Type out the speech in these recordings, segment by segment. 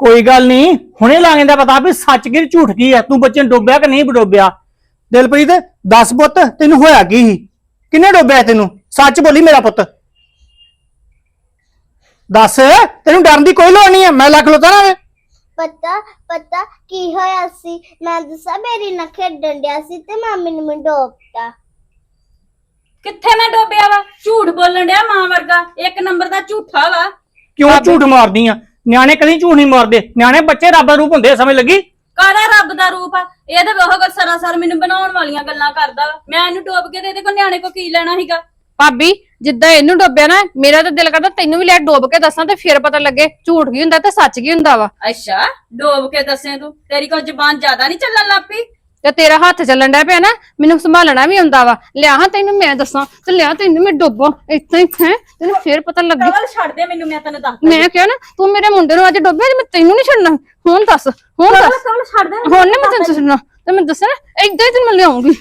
ਕੋਈ ਗੱਲ ਨਹੀਂ ਹੁਣੇ ਲਾਂਗੇ ਦਾ ਪਤਾ ਵੀ ਸੱਚ ਕੀ ਝੂਠ ਕੀ ਹੈ ਤੂੰ ਬੱਚੇ ਨੂੰ ਡੋਬਿਆ ਕਿ ਨਹੀਂ ਡੋਬਿਆ? ਦਿਲਪ੍ਰੀਤ ਦੱਸ ਪੁੱਤ ਤੈਨੂੰ ਹੋਇਆ ਕੀ ਸੀ? ਕਿੰਨੇ ਡੋਬਿਆ ਤੈਨੂੰ? ਸੱਚ ਬੋਲੀ ਮੇਰਾ ਪੁੱਤ। ਦੱਸ ਤੈਨੂੰ ਡਰਨ ਦੀ ਕੋਈ ਲੋੜ ਨਹੀਂ ਹੈ ਮੈਂ ਲੱਖ ਲੋਤਾ ਨਾ ਵੇ ਪਤਾ ਪਤਾ ਕੀ ਹੋਇਆ ਸੀ? ਮੈਂ ਦੱਸਾਂ ਮੇਰੀ ਨਾਲ ਖੇਡਣ ਡਿਆ ਸੀ ਤੇ ਮਾਮੀ ਨੇ ਮੈਨੂੰ ਡੋਬਤਾ। ਕਿੱਥੇ ਮੈਂ ਡੋਬਿਆ ਵਾ? ਝੂਠ ਬੋਲਣ ਡਿਆ ਮਾਂ ਵਰਗਾ ਇੱਕ ਨੰਬਰ ਦਾ ਝੂਠਾ ਵਾ। ਕਿਉਂ ਝੂਠ ਮਾਰਦੀ ਆ? ਨਿਆਣੇ ਕਦੀ ਝੂਠ ਨਹੀਂ ਮਾਰਦੇ ਨਿਆਣੇ ਬੱਚੇ ਰੱਬ ਦਾ ਰੂਪ ਹੁੰਦੇ ਆ, ਸਮਝ ਲੱਗੀ? ਕਾਹਦਾ ਰੱਬ ਦਾ ਰੂਪ ਆ? ਇਹ ਤੇ ਉਹ ਗੱਲ ਸਰਾਸਰ ਮੈਨੂੰ ਬਣਾਉਣ ਵਾਲੀਆਂ ਗੱਲਾਂ ਕਰਦਾ ਵਾ। ਮੈਂ ਇਹਨੂੰ ਡੋਬ ਕੇ ਤੇ ਇਹਦੇ ਕੋ ਨਿਆਣੇ ਕੋ ਕੀ ਲੈਣਾ ਸੀਗਾ? ਭਾਬੀ ਜਿੱਦਾਂ ਇਹਨੂੰ ਡੋਬਿਆ ਨਾ ਮੇਰਾ ਤਾਂ ਦਿਲ ਕਰਦਾ ਤੈਨੂੰ ਵੀ ਲੈ ਡੋਬ ਕੇ ਦੱਸਾਂ ਤੇ ਫਿਰ ਪਤਾ ਲੱਗੇ ਝੂਠ ਕੀ ਹੁੰਦਾ ਤੇ ਸੱਚ ਕੀ ਹੁੰਦਾ ਵਾ। ਅੱਛਾ ਡੋਬ ਕੇ ਦੱਸੇ ਤੂੰ। ਤੇਰੀ ਕੋ ਜ਼ਬਾਨ ਜ਼ਿਆਦਾ ਨਹੀਂ ਚੱਲਣ ਲੱਪੀ ਤੇ ਤੇਰਾ ਹੱਥ ਚੱਲਣ ਡਿਆ ਪਿਆ ਨਾ ਮੈਨੂੰ ਸੰਭਾਲਣਾ ਵੀ ਆਉਂਦਾ ਵਾ। ਲਿਆ ਹਾਂ ਤੈਨੂੰ ਮੈਂ ਦੱਸਾਂ ਤੇ ਲਿਆ ਤੈਨੂੰ ਮੈਂ ਡੋਬੋ ਇੱਥੇ ਹੀ ਹੈ ਤੈਨੂੰ ਫਿਰ ਪਤਾ ਲੱਗੇ ਕਵਲ ਛੱਡ ਦੇ ਮੈਨੂੰ ਮੈਂ ਤੈਨੂੰ ਦੱਸ ਮੈਂ ਕਿਹਾ ਨਾ ਤੂੰ ਮੇਰੇ ਮੁੰਡੇ ਨੂੰ ਅੱਜ ਡੋਬਿਆ ਤੇ ਮੈਂ ਤੈਨੂੰ ਨਹੀਂ ਛੱਡਣਾ। ਹੁਣ ਦੱਸ ਹੁਣ ਕਵਲ ਦੱਸ। ਕਵਲ ਛੱਡ ਦੇ ਹੁਣ ਨਹੀਂ ਮੈਂ ਤੈਨੂੰ ਛੱਡਣਾ ਤੇ ਮੈਂ ਦੱਸਾਂ ਏਦਾਂ ਹੀ ਤੈਨੂੰ ਮੈਂ ਲਿਆਉਂਗੀ।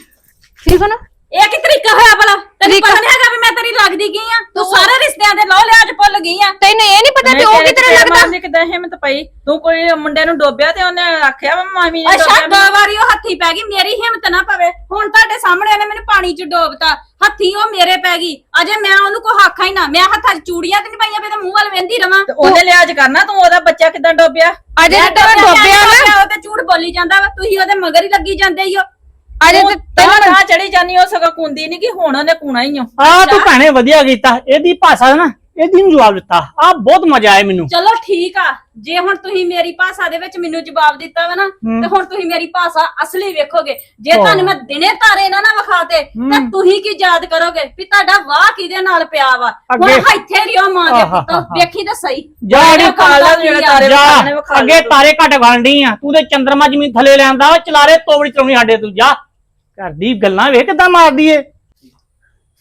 ਠੀਕ ਹੈ ਨਾ? ਇਹ ਕੀ ਤਰੀਕਾ ਹੋਇਆ ਭਲਾ? ਤੈਨੂੰ ਪਤਾ ਨਹੀਂ ਹੈਗਾ ਵੀ ਮੈਂ ਤੇਰੀ ਲੱਗਦੀ ਗਈ ਆ? ਤੂੰ ਸਾਰੇ ਰਿਸ਼ਤਿਆਂ ਦੇ ਲੋਹ ਲਿਆਜ ਭੁੱਲ ਗਈ ਆ। ਤੈਨੂੰ ਇਹ ਨਹੀਂ ਪਤਾ ਤੇ ਉਹ ਕੀ ਤੇਰੇ ਲੱਗਦਾ? ਮਾਂ ਕਿਦਾਂ ਹਿੰਮਤ ਪਈ? ਤੂੰ ਕੋਈ ਮੁੰਡੇ ਨੂੰ ਡੋਬਿਆ ਤੇ ਉਹਨੇ ਆਖਿਆ ਵਾ ਮਾਮੀ ਨੇ ਅੱਛਾ ਦੋ ਵਾਰੀ ਉਹ ਹੱਥੀ ਪੈ ਗਈ ਮੇਰੀ ਹਿੰਮਤ ਨਾ ਪਵੇ। ਹੁਣ ਤੁਹਾਡੇ ਸਾਹਮਣੇ ਉਹਨੇ ਮੈਨੂੰ ਪਾਣੀ 'ਚ ਡੋਬਤਾ। ਹੱਥੀ ਉਹ ਮੇਰੇ ਪੈ ਗਈ। ਅਜੇ ਮੈਂ ਉਹਨੂੰ ਕੋ ਆਖਾਂ ਹੀ ਨਾ। ਮੈਂ ਹੱਥਾਂ 'ਚ ਚੂੜੀਆਂ ਤੇ ਨਹੀਂ ਪਾਈਆਂ ਪਈ ਤੇ ਮੂੰਹ ਵੱਲ ਵੇਂਦੀ ਰਵਾਂ। ਤੇ ਉਹਨੇ ਲਿਆਜ ਕਰਨਾ ਤੂੰ ਉਹਦਾ ਬੱਚਾ ਕਿਦਾਂ ਡੋਬਿਆ? ਅਜੇ ਤੇ ਮੈਂ ਡੋਬਿਆ ਨਾ ਉਹ ਤੇ ਝੂਠ ਬੋਲੀ ਜਾਂਦਾ ਵਾ। ਤੁਸੀਂ ਉਹਦੇ ਮਗਰ ਹੀ ਲੱਗੀ ਜਾਂਦੇ ਹੀ ਹੋ ਅਜੇ ਤੇ ਪਹਿਲਾਂ ਤਾਂ ਚੜੀ ਜਾਨੀ ਉਹ ਸਗਾ ਕੁੰਦੀ ਨਹੀਂ ਕਿ ਹੁਣ ਉਹਨੇ ਕੂਣਾ ਹੀ ਓ। ਆ ਤੂੰ ਭੈਣੇ ਵਧੀਆ ਕੀਤਾ ਇਹਦੀ ਭਾਸ਼ਾ ਨਾ ਇਹਦੀ ਨੂੰ ਜਵਾਬ ਦਿੱਤਾ। ਆ ਬਹੁਤ ਮਜ਼ਾ ਆਇਆ ਮੈਨੂੰ। ਚਲੋ ਠੀਕ ਆ ਜੇ ਹੁਣ ਤੁਸੀਂ ਮੇਰੀ ਭਾਸ਼ਾ ਦੇ ਵਿੱਚ ਮੈਨੂੰ ਜਵਾਬ ਦਿੱਤਾ ਵਾ ਨਾ ਤੇ ਹੁਣ ਤੁਸੀਂ ਮੇਰੀ ਭਾਸ਼ਾ ਅਸਲੀ ਵੇਖੋਗੇ। ਜੇ ਤੁਹਾਨੂੰ ਮੈਂ ਦਿਨੇ ਤਾਰੇ ਨਾ ਨਾ ਵਿਖਾਤੇ ਤਾਂ ਤੁਸੀਂ ਕੀ ਯਾਦ ਕਰੋਗੇ ਵੀ ਤੁਹਾਡਾ ਵਾਹ ਕਿਹਦੇ ਨਾਲ ਪਿਆ ਵਾ? ਹੁਣ ਅੱਗੇ- ਇੱਥੇ ਰਿਓ ਮਾਂ ਦੇ ਪੁੱਤ ਆਹਾਹਾ। ਵੇਖੀ ਤਾਂ ਸਹੀ। ਜਾ ਜਿਹੜਾ ਕੀ ਆ? ਤਾਰੇ ਜਾ ਵਿਖਾਉਣੇ ਵਿਖਾ ਅੱਗੇ ਲਿਓ। ਤਾਰੇ ਘਟ ਵੰਡੀ ਆ। ਤੂੰ ਤੇ ਚੰਦਰਮਾ ਜ਼ਮੀਨ ਥੱਲੇ ਲੈਂਦਾ ਚਲਾਰੇ ਤੋਬੜੀ ਚਲਾਉਣੀ ਸਾਡੇ ਤੂੰ ਜਾ। ਕਰਦੀ ਗੱਲਾਂ ਵੇਖ ਕਿਦਾਂ ਮਾਰਦੀ ਏ।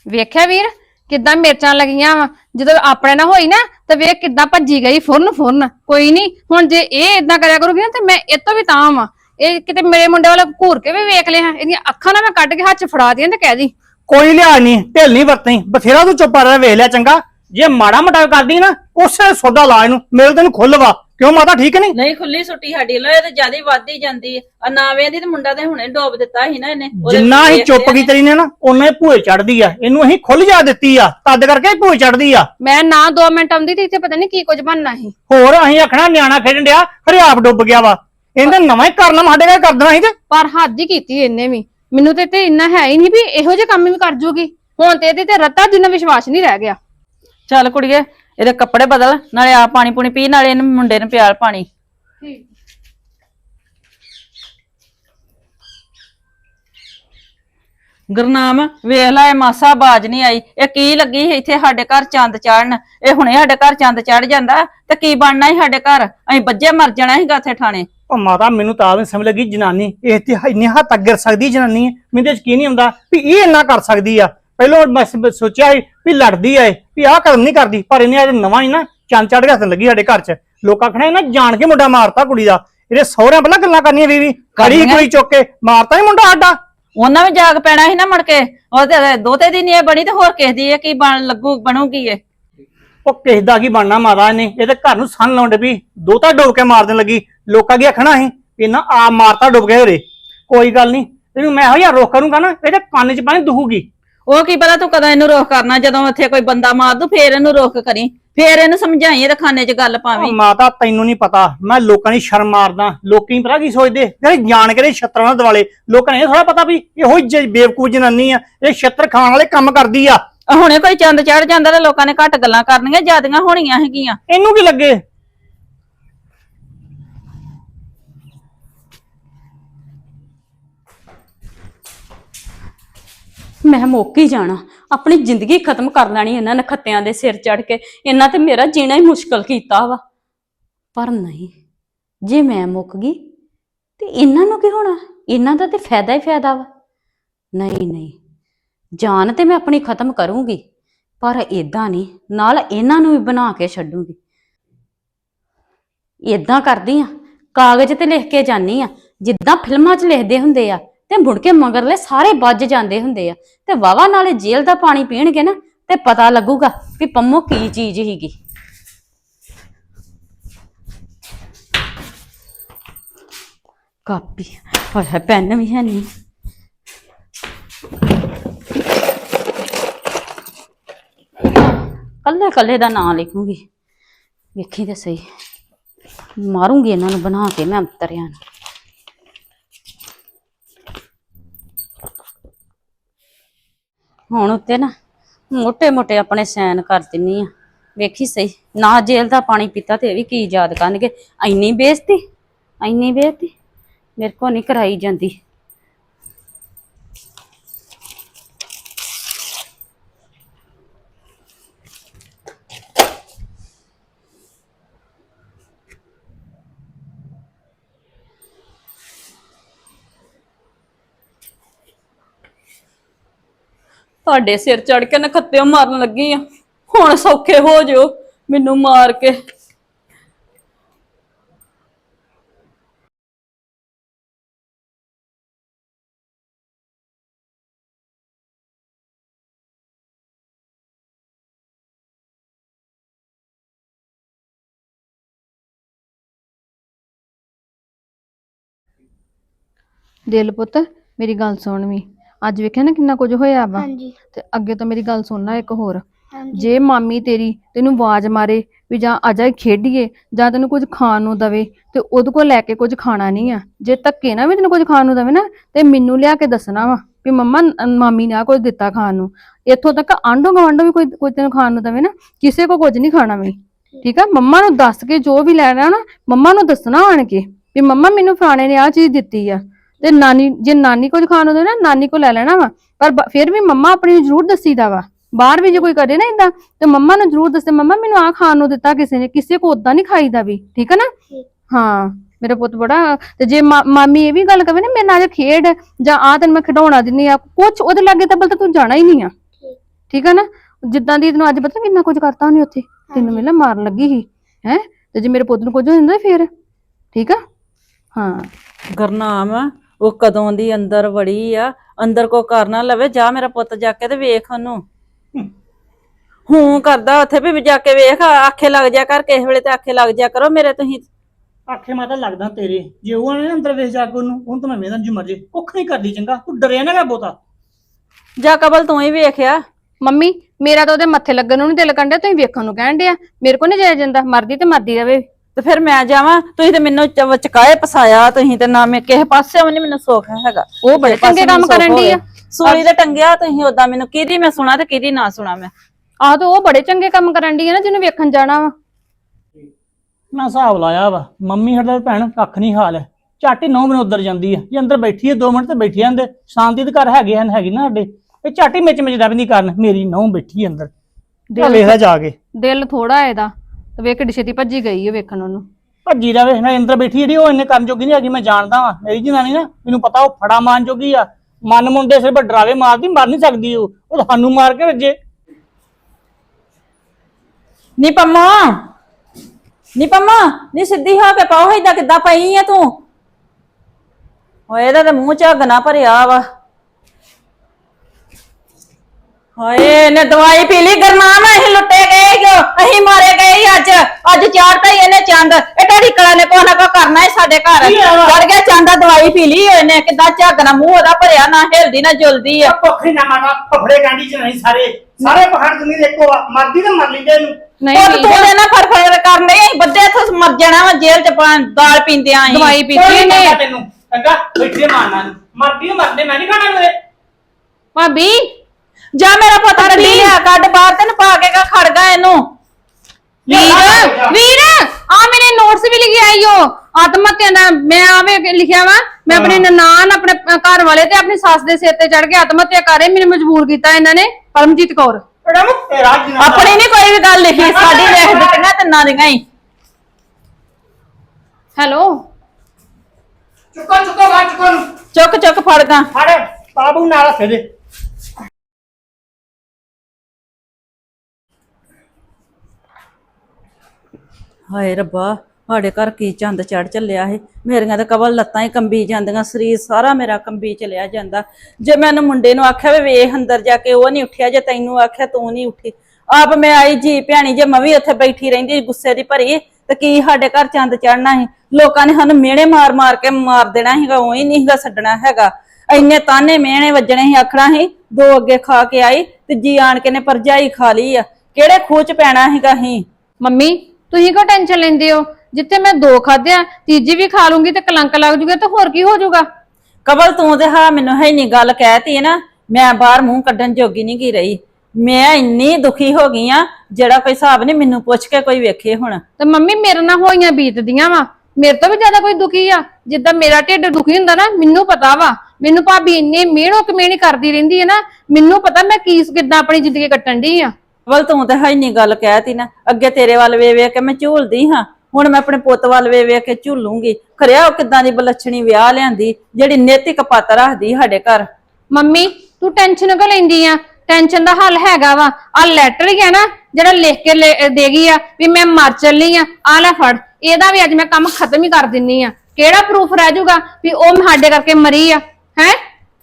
ਵੇਖਿਆ ਵੀਰ ਕਿੱਦਾਂ ਮਿਰਚਾਂ ਲੱਗੀਆਂ ਵਾ। ਜਦੋਂ ਆਪਣੇ ਨਾਲ ਹੋਈ ਨਾ ਤੇ ਵੇਖ ਕਿੱਦਾਂ ਭੱਜੀ ਗਈ ਫੁਰਨ ਫੁਰਨ। ਕੋਈ ਨਹੀਂ ਹੁਣ ਜੇ ਇਹ ਇਦਾਂ ਕਰਿਆ ਕਰੂਗੀ ਨਾ ਤੇ ਮੈਂ ਇਹ ਤੋਂ ਵੀ ਤਾਂ ਵਾਂ। ਇਹ ਕਿਤੇ ਮੇਰੇ ਮੁੰਡੇ ਵਾਲਾ ਘੂਰ ਕੇ ਵੀ ਵੇਖ ਲਿਆ। ਇਹਦੀਆਂ ਅੱਖਾਂ ਨਾਲ ਮੈਂ ਕੱਢ ਕੇ ਹੱਥ 'ਚ ਫੜਾ ਦੀਆਂ ਤੇ ਕਹਿ ਦੀ। ਕੋਈ ਲਿਆ ਨਹੀਂ ਢਿੱਲ ਨਹੀਂ ਵਰਤਣੀ। ਬਥੇਰਾ ਤੂੰ ਚੁੱਪ ਰਿਹਾ ਵੇਖ ਲਿਆ ਚੰਗਾ। ਜੇ ਮਾੜਾ ਮੋਟਾ ਕਰਦੀ ਨਾ ਉਸੇ ਸੋਡਾ ਲਾ ਇਹਨੂੰ ਮੇਰੇ ਤੈਨੂੰ ਖੁੱਲਵਾ ਕਿਉਂ ਮਾਤਾ ਠੀਕ ਨਹੀਂ? ਨਹੀਂ ਖੁੱਲੀ ਸੁੱਟੀ ਸਾਡੀ ਲੋ ਇਹ ਤੇ ਜ਼ਿਆਦਾ ਜਾਂਦੀ ਹੈ। ਆ ਨਾ ਵੇਂਦੀ ਤੇ ਮੁੰਡਾ ਤੇ ਹੁਣੇ ਡੋਬ ਦਿੱਤਾ ਸੀ ਨਾ ਇਹਨੇ। ਉਹਦੇ ਜਿੰਨਾ ਹੀ ਚੁੱਪ ਕੀਤੀ ਨੇ ਨਾ ਉਹਨੇ ਭੂਏ ਚੜਦੀ ਆ। ਇਹਨੂੰ ਅਸੀਂ ਖੁੱਲ ਜਾ ਦਿੱਤੀ ਆ। ਤਦ ਕਰਕੇ ਭੂਏ ਚੜਦੀ ਆ। ਮੈਂ ਨਾ 2 ਮਿੰਟ ਆਉਂਦੀ ਤੇ ਇੱਥੇ ਪਤਾ ਨਹੀਂ ਕੀ ਕੁਝ ਬਣਨਾ ਸੀ। ਹੋਰ ਅਸੀਂ ਆਖਣਾ ਨਿਆਣਾ ਖੇਡਣ ਡਿਆ ਖਰੇ ਆਪ ਡੁੱਬ ਗਿਆ ਵਾ। ਇਹਨੇ ਨਵਾਂ ਹੀ ਕਰਨਾ ਸਾਡੇ ਘਰ ਕਰ ਦੇਣਾ ਸੀ ਤੇ। ਪਰ ਹੱਦ ਹੀ ਕੀਤੀ ਇਹਨੇ ਵੀ। ਮੈਨੂੰ ਤੇ ਤੇ ਇੰਨਾ ਹੈ ਹੀ ਨਹੀਂ ਵੀ ਇਹੋ ਜਿਹੇ ਕੰਮ ਵੀ ਕਰ ਜੂਗੀ। ਹੁਣ ਤੇ ਇਹਦੇ ਤੇ ਰੱਤਾ ਜਿੰਨਾ ਵਿਸ਼ਵਾਸ ਨਹੀਂ ਰਹਿ ਗਿਆ। ਚੱਲ ਕੁੜੀਏ ਇਹਦੇ ਕੱਪੜੇ ਬਦਲ ਨਾਲੇ ਆ ਪਾਣੀ ਪੂਣੀ ਪੀ ਨਾਲੇ ਇਹਨੂੰ ਮੁੰਡੇ ਨੂੰ ਪਿਆਲ ਪਾਣੀ। ਗੁਰਨਾਮ ਵੇਖ ਲੈ ਇਹ ਮਾਸਾ ਬਾਜ ਨਹੀਂ ਆਈ। ਇਹ ਕੀ ਲੱਗੀ ਸੀ ਇੱਥੇ ਸਾਡੇ ਘਰ ਚੰਦ ਚਾੜਨ? ਇਹ ਹੁਣੇ ਸਾਡੇ ਘਰ ਚੰਦ ਚੜ ਜਾਂਦਾ ਤੇ ਕੀ ਬਣਨਾ ਸੀ ਸਾਡੇ ਘਰ? ਅਸੀਂ ਬੱਜੇ ਮਰ ਜਾਣਾ ਸੀਗਾ ਇੱਥੇ ਠਾਣੇ। ਉਹ ਮਾਤਾ ਮੈਨੂੰ ਤਾਂ ਆਪ ਨੀ ਸਮਝ ਲੱਗੀ ਜਨਾਨੀ। ਇਹ ਤੇ ਇੰਨੇ ਹੱਦ ਤੱਕ ਗਿਰ ਸਕਦੀ ਜਨਾਨੀ ਹੈ ਮੈਨੂੰ ਤੇ ਯਕੀਨ ਨਹੀਂ ਆਉਂਦਾ ਵੀ ਇਹ ਇੰਨਾ ਕਰ ਸਕਦੀ ਆ। ਪਹਿਲਾਂ ਮੈਂ ਸ- ਸੋਚਿਆ ਸੀ ਵੀ ਲੜਦੀ ਆ ਇਹ ਵੀ ਆਹ ਕਦਮ ਨਹੀਂ ਕਰਦੀ ਪਰ ਇਹਨੇ ਅੱਜ ਨਵਾਂ ਹੀ ਨਾ ਚੰਨ ਚੜ ਕੇ ਹੱਥ ਲੱਗੀ ਸਾਡੇ ਘਰ 'ਚ। ਲੋਕਾਂ ਖਣਾ ਇਹਨਾਂ ਜਾਣ ਕੇ ਮੁੰਡਾ ਮਾਰਤਾ ਕੁੜੀ ਦਾ। ਇਹਦੇ ਸਹੁਰਿਆਂ ਪਹਿਲਾਂ ਗੱਲਾਂ ਕਰਨੀਆਂ ਵੀ ਵੀ ਖੜੀ ਕਰਨੀਆਂ। ਕੋਈ ਚੁੱਕ ਕੇ ਮਾਰਤਾ ਹੀ ਮੁੰਡਾ ਸਾਡਾ। ਉਹਨਾਂ ਵੀ ਜਾਗ ਪੈਣਾ ਸੀ ਨਾ ਮੁੜ ਕੇ। ਉਹ ਤੇ ਦੋਤੇ ਦੀ ਨੀ ਇਹ ਬਣੀ ਤੇ ਹੋਰ ਕਿਸ ਦੀ ਇਹ ਕੀ ਬਣ ਲੱਗੂ ਬਣੂਗੀ ਇਹ? ਉਹ ਕਿਸ ਦਾ ਕੀ ਬਣਨਾ ਮਾਤਾ ਨੇ ਇਹ ਤੇ ਘਰ ਨੂੰ ਸੰਨ ਲਾਉਂਦੇ ਵੀ ਦੋ ਤਾਂ ਡੋਬ ਕੇ ਮਾਰ ਦੇਣ ਲੱਗੀ। ਲੋਕਾਂ ਕੀ ਆਖਣਾ ਸੀ ਇਹਨਾਂ ਆ ਮਾਰਤਾ ਡੁੱਬ ਗਏ ਹੋਰੇ ਕੋਈ ਗੱਲ ਨਹੀਂ। ਇਹਨੂੰ ਮੈਂ ਹੋ ਯਾਰ ਰੋਕ ਕਰੂੰਗਾ ਨਾ ਇਹਦੇ ਕੰਨ 'ਚ ਪਾਣੀ ਦੁਹੂਗੀ। ਉਹ ਕੀ ਪਤਾ ਤੂੰ ਕਦੋਂ ਇਹਨੂੰ ਰੋਕ ਕਰਨਾ ਜਦੋਂ ਉੱਥੇ ਕੋਈ ਬੰਦਾ ਮਾਰ ਦੂ ਫੇਰ ਇਹਨੂੰ ਰੋਕ ਕਰੀ। ਫੇਰ ਇਹਨੂੰ ਸਮਝਾਈ ਇਹਦੇ ਖਾਨੇ 'ਚ ਗੱਲ ਉਹ ਪਾਵੀਂ ਮਾਤਾ ਤੈਨੂੰ ਨਹੀਂ ਪਤਾ ਮੈਂ ਲੋਕਾਂ ਦੀ ਸ਼ਰਮ ਮਾਰਦਾ। ਲੋਕੀ ਪਤਾ ਕੀ ਸੋਚਦੇ। ਜਿਹੜੇ ਜਾਣ ਕੇ ਦੇ ਛੱਤਰਾਂ ਨਾਲ ਦਿਵਾਲੇ ਲੋਕਾਂ ਨੂੰ ਥੋੜਾ ਪਤਾ ਵੀ ਇਹੋ ਹੀ ਬੇਵਕੂਫ ਜਨਾਨੀ ਆ ਇਹ ਛੱਤਰ ਖਾਣ ਵਾਲੇ ਕੰਮ ਕਰਦੀ ਆ। ਹੁਣੇ ਕੋਈ ਚੰਦ ਚੜ ਜਾਂਦਾ ਤੇ ਲੋਕਾਂ ਨੇ ਘੱਟ ਗੱਲਾਂ ਕਰਨੀਆਂ ਜਿਆਦੀਆਂ ਹੋਣੀਆਂ ਹੈਗੀਆਂ। ਇਹਨੂੰ ਕੀ ਲੱਗੇ? ਮੈਂ ਮੁੱਕ ਹੀ ਜਾਣਾ। ਆਪਣੀ ਜ਼ਿੰਦਗੀ ਖਤਮ ਕਰ ਲੈਣੀ ਇਹਨਾਂ ਨਖੱਤਿਆਂ ਦੇ ਸਿਰ ਚੜ ਕੇ। ਇਹਨਾਂ ਤੇ ਮੇਰਾ ਜੀਣਾ ਹੀ ਮੁਸ਼ਕਲ ਕੀਤਾ ਵਾ। ਪਰ ਨਹੀਂ, ਜੇ ਮੈਂ ਮੁੱਕ ਗਈ, ਤੇ ਇਹਨਾਂ ਨੂੰ ਕੀ ਹੋਣਾ? ਇਹਨਾਂ ਦਾ ਤੇ ਫਾਇਦਾ ਹੀ ਫਾਇਦਾ ਵਾ। ਨਹੀਂ ਨਹੀਂ, ਜਾਨ ਤੇ ਮੈਂ ਆਪਣੀ ਖਤਮ ਕਰੂੰਗੀ, ਪਰ ਇਦਾਂ ਨਹੀਂ, ਨਾਲ ਇਹਨਾਂ ਨੂੰ ਵੀ ਬਣਾ ਕੇ ਛੱਡੂੰਗੀ। ਇਦਾਂ ਕਰਦੀ ਆ, ਕਾਗਜ਼ ਤੇ ਲਿਖ ਕੇ ਜਾਨੀ ਆ, ਜਿੱਦਾਂ ਫਿਲਮਾਂ 'ਚ ਲਿਖਦੇ ਹੁੰਦੇ ਆ ਤੇ ਮੁੜ ਕੇ ਮਗਰਲੇ ਸਾਰੇ ਵੱਜ ਜਾਂਦੇ ਹੁੰਦੇ ਆ। ਤੇ ਵਾਵਾ ਨਾਲੇ ਜੇਲ੍ਹ ਦਾ ਪਾਣੀ ਪੀਣਗੇ ਨਾ, ਤੇ ਪਤਾ ਲੱਗੂਗਾ ਵੀ ਪੰਮੋ ਕੀ ਚੀਜ਼ ਹੀਗੀ ਕਾਪੀ, ਹਾਏ ਹਾਏ, ਪੈਨ ਵੀ ਹੈ ਨਹੀਂ। ਕੱਲੇ ਕੱਲੇ ਦਾ ਨਾਂ ਲਿਖੂਗੀ। ਵੇਖੀ ਤੇ ਸਹੀ। ਮਾਰੂੰਗੀ ਇਹਨਾਂ ਨੂੰ ਬਣਾ ਕੇ ਮੈਂ ਅੰਤਰਿਆਂ ਨੂੰ। ਹੁਣ ਉੱਤੇ ਨਾ ਮੋٹے-ਮੋٹے ਆਪਣੇ ਸੈਨ ਕਰ ਦਿੰਨੀ ਆ। ਵੇਖੀ ਸਹੀ। ਨਾ ਜੇਲ ਦਾ ਪਾਣੀ ਪੀਤਾ ਤੇ ਇਹ ਵੀ ਕੀ ਯਾਦ ਕਰਨਗੇ। ਐਨੀ ਬੇਇੱਜ਼ਤੀ ਐਨੀ ਬੇਇੱਜ਼ਤੀ। ਮੇਰੇ ਕੋ ਨਹੀਂ ਕਰਾਈ ਜਾਂਦੀ। ਤੁਹਾਡੇ ਸਿਰ ਚੜ ਕੇ ਨਖੱਤਿਓ ਮਾਰਨ ਲੱਗੀ ਆ। ਹੁਣ ਸੌਖੇ ਹੋ ਜਿਓ ਮੈਨੂੰ ਮਾਰ ਕੇ। ਦਿਲ ਪੁੱਤ, ਮੇਰੀ ਗੱਲ ਸੁਣ ਵੀ। ਅੱਜ ਵੇਖਿਆ ਨਾ ਕਿੰਨਾ ਕੁਝ ਹੋਇਆ ਵਾ। ਹਾਂਜੀ। ਤੇ ਅੱਗੇ ਤੋਂ ਮੇਰੀ ਗੱਲ ਸੁਣ ਲੈ ਇੱਕ ਹੋਰ। ਹਾਂਜੀ। ਜੇ ਮਾਮੀ ਤੇਰੀ ਤੈਨੂੰ ਆਵਾਜ਼ ਮਾਰੇ ਵੀ ਜਾਂ ਆ ਜਾ ਖੇਡੀਏ ਜਾਂ ਤੈਨੂੰ ਕੁਝ ਖਾਣ ਨੂੰ ਦਵੇ ਤੇ ਉਹਦੇ ਕੋਲ ਲੈ ਕੇ ਕੁਝ ਖਾਣਾ ਨਹੀਂ ਆ। ਜੇ ਧੱਕੇ ਨਾ ਵੀ ਤੈਨੂੰ ਕੁਝ ਖਾਣ ਨੂੰ ਦਵੇ ਨਾ ਤੇ ਮੈਨੂੰ ਲਿਆ ਕੇ ਦੱਸਣਾ ਵਾ ਵੀ ਮੰਮਾ ਨ- ਮਾਮੀ ਨੇ ਆ ਕੁਝ ਦਿੱਤਾ ਖਾਣ ਨੂੰ। ਇੱਥੋਂ ਤੱਕ ਆਂਢੋ ਗਵਾਂਢੋ ਵੀ ਕੋਈ ਕੋਈ ਤੈਨੂੰ ਖਾਣ ਨੂੰ ਦਵੇ ਨਾ ਕਿਸੇ ਕੋ ਕੁਝ ਨਹੀਂ ਖਾਣਾ ਵੀ। ਠੀਕ ਆ? ਮੰਮਾ ਨੂੰ ਦੱਸ ਕੇ ਜੋ ਵੀ ਲੈਣਾ ਨਾ ਮੰਮਾ ਨੂੰ ਦੱਸਣਾ ਆਣ ਕੇ ਵੀ ਮੰਮਾ ਮੈਨੂੰ ਫਲਾਣੇ ਨੇ ਆ ਚੀਜ਼ ਦਿੱਤੀ ਆ। ਤੇ ਨਾਨੀ, ਜੇ ਨਾਨੀ ਕੁਝ ਖਾਣ ਨੂੰ ਦੇ ਨਾ, ਨਾਨੀ ਕੋਲ ਲੈ ਲੈਣਾ ਵਾ। ਪਰ ਬ- ਫਿਰ ਵੀ ਮੰਮਾ ਆਪਣੀ ਨੂੰ ਜ਼ਰੂਰ ਦੱਸੀਦਾ ਵਾ। ਬਾਹਰ ਵੀ ਜੇ ਕੋਈ ਕਰੇ ਨਾ ਇਦਾਂ, ਤੇ ਮੰਮਾ ਨੂੰ ਜ਼ਰੂਰ ਦੱਸੇ, ਮੰਮਾ ਮੈਨੂੰ ਆ ਖਾਣ ਨੂੰ ਦਿੱਤਾ ਕਿਸੇ ਨੇ, ਕਿਸੇ ਕੋ ਉਦਾਂ ਨਹੀਂ ਖਾਈਦਾ ਵੀ, ਠੀਕ ਹੈ ਨਾ? ਹਾਂ, ਮੇਰਾ ਪੁੱਤ ਬੜਾ, ਤੇ ਜੇ ਮਾ- ਮਾਮੀ ਇਹ ਵੀ ਗੱਲ ਕਵੇ ਨਾ, ਮੇਰੇ ਨਾਲ ਜੇ ਖੇਡ, ਜਾਂ ਆ ਤੈਨੂੰ ਮੈਂ ਖਿਡੌਣਾ ਦਿੰਨੀ ਆ, ਕੁਛ ਉਹਦੇ ਲਾਗੇ ਤਾਂ ਬਲ ਤਾਂ ਤੂੰ ਜਾਣਾ ਹੀ ਨਹੀਂ ਆ। ਠੀਕ ਹੈ ਨਾ? ਜਿੱਦਾਂ ਦੀ ਤੈਨੂੰ ਅੱਜ ਪਤਾ ਕਿੰਨਾ ਕੁਝ ਕਰਤਾ ਉਹਨੇ ਉੱਥੇ, ਤੈਨੂੰ ਮੇਲਾ ਮਾਰਨ ਲੱਗੀ ਸੀ, ਹੈ? ਤੇ ਜੇ ਮੇਰੇ ਪੁੱਤ ਨੂੰ ਕੁਝ ਹੋ ਜਾਂਦਾ ਫੇਰ, ਠੀਕ ਆ? ਹਾਂ। ਗਰਨਾਮ ਉਹ ਕਦੋਂ ਦੀ ਅੰਦਰ ਵੜੀ ਆ? ਅੰਦਰ ਕੋ ਕਰਨਾ ਲਵੇ ਜਾ ਮੇਰਾ ਪੁੱਤ ਜਾ ਕੇ ਤੇ ਵੇਖ ਉਹਨੂੰ। ਹੂੰ। ਕਰਦਾ ਉੱਥੇ ਵੀ ਜਾ ਕੇ ਵੇਖ ਆਖੇ ਲੱਗ ਜਾ ਕਰ ਕਿਸੇ ਵੇਲੇ ਤੇ ਆਖੇ ਲੱਗ ਜਾ ਕਰੋ ਮੇਰੇ ਤੁਸੀਂ। ਆਖੇ ਮਾਤਾ ਲੱਗਦਾ ਤੇਰੇ। ਜੇ ਉਹ ਆਣੇ ਅੰਦਰ ਵੇਖ ਜਾ ਕੇ ਉਹਨੂੰ ਉਹਨੂੰ ਤਾਂ ਮੈਂ ਵੇਦਾਂ ਜੀ ਮਰਜੇ ਕੁੱਖ ਨਹੀਂ ਕਰਦੀ ਚੰਗਾ ਤੂੰ ਡਰਿਆ ਨਾ ਗਾ ਬਹੁਤਾ। ਜਾ ਕਬਲ ਤੂੰ ਹੀ ਵੇਖਿਆ। ਮੰਮੀ ਮੇਰਾ ਤਾਂ ਉਹਦੇ ਮੱਥੇ ਲੱਗਣ ਨੂੰ ਨਹੀਂ ਦਿਲ ਕੰਡਿਆ ਤੁਸੀਂ ਵੇਖਣ ਨੂੰ ਕਹਿਣ ਡਿਆ। ਮੇਰੇ ਕੋਲ ਨਹੀਂ ਜਾਇਆ ਜਾਂਦਾ ਮਰਦੀ ਤੇ ਮਰਦੀ ਰਵੇ। ਤੇ ਫਿਰ ਮੈਂ ਜਾਵਾਂ ਤੁਸੀਂ ਤੇ ਮੈਨੂੰ ਚ- ਚਕਾਏ ਪਸਾਇਆ ਤੁਸੀਂ ਤੇ ਨਾ ਮੈਂ ਕਿਸੇ ਪਾਸੇ ਵੀ ਮੈਨੂੰ ਸੁੱਖ ਹੈਗਾ। ਉਹ ਬੜੇ ਚੰਗੇ ਕੰਮ ਕਰਨ ਡਈ ਆ। ਸੂਲੀ ਤੇ ਟੰਗਿਆ ਤੁਸੀਂ ਉਦਾਂ ਮੈਨੂੰ ਕਿਹਦੀ ਮੈਂ ਸੁਣਾ ਤੇ ਕਿਹਦੀ ਨਾ ਸੁਣਾ ਮੈਂ। ਆਹ ਤਾਂ ਉਹ ਬੜੇ ਚੰਗੇ ਕੰਮ ਕਰਨ ਦੀ ਆ ਨਾ ਜਿਹਨੂੰ ਵੇਖਣ ਜਾਣਾ ਵਾ। ਮੈਂ ਹਿਸਾਬ ਲਾਇਆ ਵਾ ਮੰਮੀ ਸਾਡਾ ਭੈਣ ਕੱਖ ਨਹੀਂ ਹਾਲ ਹੈ। ਝੱਟ ਹੀ ਨੌ ਮਿੰਟ ਉੱਧਰ ਜਾਂਦੀ ਹੈ ਜੇ ਅੰਦਰ ਬੈਠੀ ਹੈ 2 ਮਿੰਟ ਤੇ ਬੈਠੀ ਜਾਂਦੇ ਸ਼ਾਂਤੀ ਦੇ ਘਰ ਹੈਗੇ ਹਨ ਹੈਗੀ ਨਾ ਸਾਡੇ। ਇਹ ਝੱਟ ਹੀ ਮਿਚ ਮਿਚ ਨਹੀਂ ਕਰਨ। ਮੇਰੀ ਨੌ ਬੈਠੀ ਹੈ ਅੰਦਰ। ਚੱਲ ਵੇਖਦਾ ਜਾ ਕੇ। ਦਿਲ ਥੋੜਾ ਇਹਦਾ। ਤੇ ਵੇਖ ਕਿੱਡੀ ਛੇਤੀ ਭੱਜੀ ਗਈ ਹੈ ਵੇਖਣ ਉਹਨੂੰ। ਭੱਜੀ ਦਾ ਵੇਖਣਾ ਅੰਦਰ ਬੈਠੀ ਜਿਹੜੀ ਉਹ ਇੰਨੇ ਕਰਨ ਜੋਗੀ ਨਹੀਂ ਹੈਗੀ ਮੈਂ ਜਾਣਦਾ ਵਾਂ। ਮੇਰੀ ਜਨਾਨੀ ਨਾ ਮੈਨੂੰ ਪਤਾ ਉਹ ਫੜਾ ਮਾਰਨ ਜੋਗੀ ਆ। ਮਨ ਮੁੰਡੇ ਸਿਰ ਪਰ ਡਰਾਵੇ ਮਾਰਦੀ ਮਰ ਨਹੀਂ ਸਕਦੀ ਉਹ। ਉਹ ਸਾਨੂੰ ਮਾਰ ਕੇ ਰੱਜੇ। ਨੀ ਪੰਮਾ। ਨੀ ਪੰਮਾ ਨੀ ਸਿੱਧੀ ਹੋ ਕੇ ਪਾਓ ਏਦਾਂ ਕਿੱਦਾਂ ਪਈ ਆ ਤੂੰ? ਓਏ ਇਹਦਾ ਤੇ ਮੂੰਹ ਝੱਗ ਨਾ ਭਰਿਆ ਵਾ। ਹਾਏ ਇਹਨੇ ਦਵਾਈ ਪੀ ਲਈ ਗਰਨਾਮ ਅਸੀਂ ਲੁੱਟੇ ਗਏ ਜੋ ਅਸੀਂ ਮਾਰੇ ਗਏ ਈ ਅੱਜ। ਅੱਜ ਚਾੜਤਾ ਹੀ ਇਹਨੇ ਚੰਦ। ਇਹ ਢਾਡੀ ਕਲਾ ਨੇ ਕੋਹ ਨਾ ਕੋ ਕਰਨਾ ਹੈ ਸਾਡੇ ਘਰ? ਚੜ ਗਿਆ ਚੰਦਾ ਦਵਾਈ ਪੀ ਲਈ ਇਹਨੇ। ਕਿੱਦਾਂ ਝੱਗ ਨਾ ਮੂੰਹ ਉਹਦਾ ਭਰਿਆ ਨਾ ਹਿਲਦੀ ਨਾ ਜੁਲਦੀ ਆ। ਪੱਖੇ ਨਾ ਮਾਰਾ ਫਫੜੇ ਕਾਂਡੀ ਚ ਨਹੀਂ ਸਾਰੇ। ਸਾਰੇ ਪਹਾੜ ਦੁਨੀ ਦੇਖੋ ਮਰਦੀ ਤਾਂ ਮਰ ਲੈਂਦੇ ਇਹਨੂੰ। ਨਹੀਂ ਉਹ ਤੂੰ ਨਾਲ ਫਰਫਰ ਕਰਨੇ ਅਸੀਂ ਬੱਦੇ ਇੱਥੋਂ ਮਰ ਜਾਣਾ ਵਾ ਜੇਲ੍ਹ ਚ ਦਾਲ ਪੀਂਦੇ ਆਂ ਦਵਾਈ ਪੀਤੀ ਨਹੀਂ ਨੇ ਕਹਿੰਦਾ ਤੈਨੂੰ। ਚੰਗਾ ਬੈਠੇ ਮਾਰਨਾ ਨੂੰ। ਮਰਦੀ ਮਰਦੇ ਮੈਂ ਨਹੀਂ ਖਾਣਾ ਮੇਰੇ ਭਾਬੀ ਜਾ ਮੇਰਾ ਪੁੱਤ ਗੱਡੀ ਲਿਆ ਕੱਢ ਬਾਹਰ ਤੈਨੂੰ ਪਾ ਕੇ ਕਾ ਖੜਗਾ ਇਹਨੂੰ। ਵੀਰ ਵੀਰ ਆ ਮੇਰੇ ਨੋਟਸ ਵੀ ਲਿਖੇ ਆਈਓ ਆਤਮ ਹੱਤਿਆ ਦਾ ਮੈਂ ਆਵੇ ਲਿਖਿਆ ਵਾ। ਮੈਂ ਆਪਣੇ ਨਨਾਣ ਆਪਣੇ ਘਰ ਵਾਲੇ ਤੇ ਆਪਣੀ ਸੱਸ ਦੇ ਸਿਰ ਤੇ ਚੜ ਕੇ ਆਤਮ ਹੱਤਿਆ ਕਰ ਮੈਨੂੰ ਮਜਬੂਰ ਕੀਤਾ ਇਹਨਾਂ ਨੇ ਪਰਮਜੀਤ ਕੌਰ। ਬੜਾ ਮੁ ਤੇਰਾ ਜਨਾਬ ਆਪਣੀ ਨਹੀਂ ਕੋਈ ਵੀ ਗੱਲ ਲਿਖੀ ਸਾਡੀ ਲਿਖ ਦਿੱਤੀਆਂ ਤਿੰਨਾਂ ਦੀਆਂ ਹੀ ਹੈਲੋ? ਚੁੱਕੋ ਚੁੱਕੋ ਬਾਹਰ ਚੁੱਕੋ ਚੁੱਕ ਚੁੱਕ ਫੜ ਗਾ। ਫੜ ਬਾਬੂ ਨਾਲ ਹੱਥੇ ਦੇ ਹਾਏ ਰੱਬਾ, ਸਾਡੇ ਘਰ ਕੀ ਚੰਦ ਚੜ ਚੱਲਿਆ ਇਹ ਮੇਰੀਆਂ ਤਾਂ ਕਵਲ ਲੱਤਾਂ ਹੀ ਕੰਬੀ ਜਾਂਦੀਆਂ, ਸਰੀਰ ਸਾਰਾ ਮੇਰਾ ਕੰਬੀ ਚਲਿਆ ਜਾਂਦਾ। ਜੇ ਮੈਂ ਉਹਨੂੰ ਮੁੰਡੇ ਨੂੰ ਆਖਿਆ ਵੀ ਵੇਖ ਅੰਦਰ ਜਾ ਕੇ, ਉਹ ਨਹੀਂ ਉੱਠਿਆ, ਜੇ ਤੈਨੂੰ ਆਖਿਆ ਤੂੰ ਨਹੀਂ ਉੱਠੀ। ਆਪ ਮੈਂ ਆਈ ਜੀ ਭੈਣੀ, ਜੇ ਮੈਂ ਵੀ ਉੱਥੇ ਬੈਠੀ ਰਹਿੰਦੀ ਗੁੱਸੇ ਦੀ ਭਰੀ, ਤੇ ਕੀ ਸਾਡੇ ਘਰ ਚੰਦ ਚੜਨਾ ਸੀ? ਲੋਕਾਂ ਨੇ ਸਾਨੂੰ ਮਿਹਣੇ ਮਾਰ ਮਾਰ ਕੇ ਮਾਰ ਦੇਣਾ ਸੀਗਾ, ਉਹੀ ਨਹੀਂ ਸੀਗਾ ਛੱਡਣਾ ਹੈਗਾ। ਇੰਨੇ ਤਾਨੇ ਮਿਹਣੇ ਵੱਜਣੇ ਸੀ, ਆਖਣਾ ਸੀ, ਦੋ ਅੱਗੇ ਖਾ ਕੇ ਆਈ, ਤੇ ਜੀ ਆਣ ਕੇ ਨੇ ਪਰਜਾਈ ਖਾ ਲਈ ਆ। ਕਿਹੜੇ ਖੂਹ ਚ ਪੈਣਾ ਸੀਗਾ ਹੀ ਮੰਮੀ ਤੁਸੀਂ ਕਿਉਂ ਟੈਨਸ਼ਨ ਲੈਂਦੇ ਹੋ? ਜਿੱਥੇ ਮੈਂ ਦੋ ਖਾਧਿਆ ਤੀਜੀ ਵੀ ਖਾ ਲੂੰਗੀ ਤੇ ਕਲੰਕ ਲੱਗ ਜੂਗਾ ਤਾਂ ਹੋਰ ਕੀ ਹੋ ਜਾਊਗਾ ਕਬਲ ਤੂੰ ਤੇ ਹਾਂ ਮੈਨੂੰ ਹੈ ਨਹੀਂ ਗੱਲ ਕਹਿਤੀ ਹੈ ਨਾ। ਮੈਂ ਬਾਹਰ ਮੂੰਹ ਕੱਢਣ ਜੋਗੀ ਨਹੀਂ ਗਈ ਰਹੀ। ਮੈਂ ਇੰਨੀ ਦੁਖੀ ਹੋ ਗਈ ਆ ਜਿਹੜਾ ਕੋਈ ਹਿਸਾਬ ਨਹੀਂ ਮੈਨੂੰ ਪੁੱਛ ਕੇ ਕੋਈ ਵੇਖੇ ਹੁਣ। ਤੇ ਮੰਮੀ ਮੇਰੇ ਨਾਲ ਹੋਈਆਂ ਬੀਤਦੀਆਂ ਵਾ। ਮੇਰੇ ਤੋਂ ਵੀ ਜ਼ਿਆਦਾ ਕੋਈ ਦੁਖੀ ਆ। ਜਿੱਦਾਂ ਮੇਰਾ ਢਿੱਡ ਦੁਖੀ ਹੁੰਦਾ ਨਾ ਮੈਨੂੰ ਪਤਾ ਵਾ। ਮੈਨੂੰ ਭਾਬੀ ਇੰਨੇ ਮਿਹਣੋ ਕਮੇਣੀ ਕਰਦੀ ਰਹਿੰਦੀ ਹੈ ਨਾ ਮੈਨੂੰ ਪਤਾ ਮੈਂ ਕੀ ਕਿੱਦਾਂ ਆਪਣੀ ਜ਼ਿੰਦਗੀ ਕੱਟਣ ਦੀ ਆ। ਕਬਲ ਤੂੰ ਤਾਂ ਹੈ ਨਹੀਂ ਗੱਲ ਕਹਿਤੀ ਨਾ, ਅੱਗੇ ਤੇਰੇ ਵੱਲ ਵੇ ਵੇ ਕੇ ਮੈਂ ਝੂਲਦੀ ਹਾਂ। ਹੁਣ ਮੈਂ ਆਪਣੇ ਪੁੱਤ ਵੱਲ ਵੇ ਵੇ ਕੇ ਝੂਲੂੰਗੀ। ਖਰਿਆ ਉਹ ਕਿਦਾਂ ਦੀ ਬਲੱਛਣੀ ਵਿਆਹ ਲਿਆਂਦੀ, ਜਿਹੜੀ ਨੈਤਿਕ ਪੱਤ ਰੱਖਦੀ ਸਾਡੇ ਘਰ। ਮੰਮੀ, ਤੂੰ ਟੈਨਸ਼ਨ ਕਿਉਂ ਲੈਂਦੀ ਆ? ਟੈਨਸ਼ਨ ਦਾ ਹੱਲ ਹੈਗਾ ਵਾ। ਆ ਲੈਟਰ ਹੀ ਆ ਨਾ, ਜਿਹੜਾ ਲਿਖ ਕੇ ਲੈ- ਦੇ ਗਈ ਆ ਵੀ ਮੈਂ ਮਰ ਚੱਲੀ ਆ। ਆ ਲੈ ਫੜ, ਇਹਦਾ ਵੀ ਅੱਜ ਮੈਂ ਕੰਮ ਖਤਮ ਹੀ ਕਰ ਦਿੰਨੀ ਆ। ਕਿਹੜਾ ਪ੍ਰੂਫ ਰਹਿ ਜਾਊਗਾ ਵੀ ਉਹ ਸਾਡੇ ਕਰਕੇ ਮਰੀ ਆ? ਹੈ?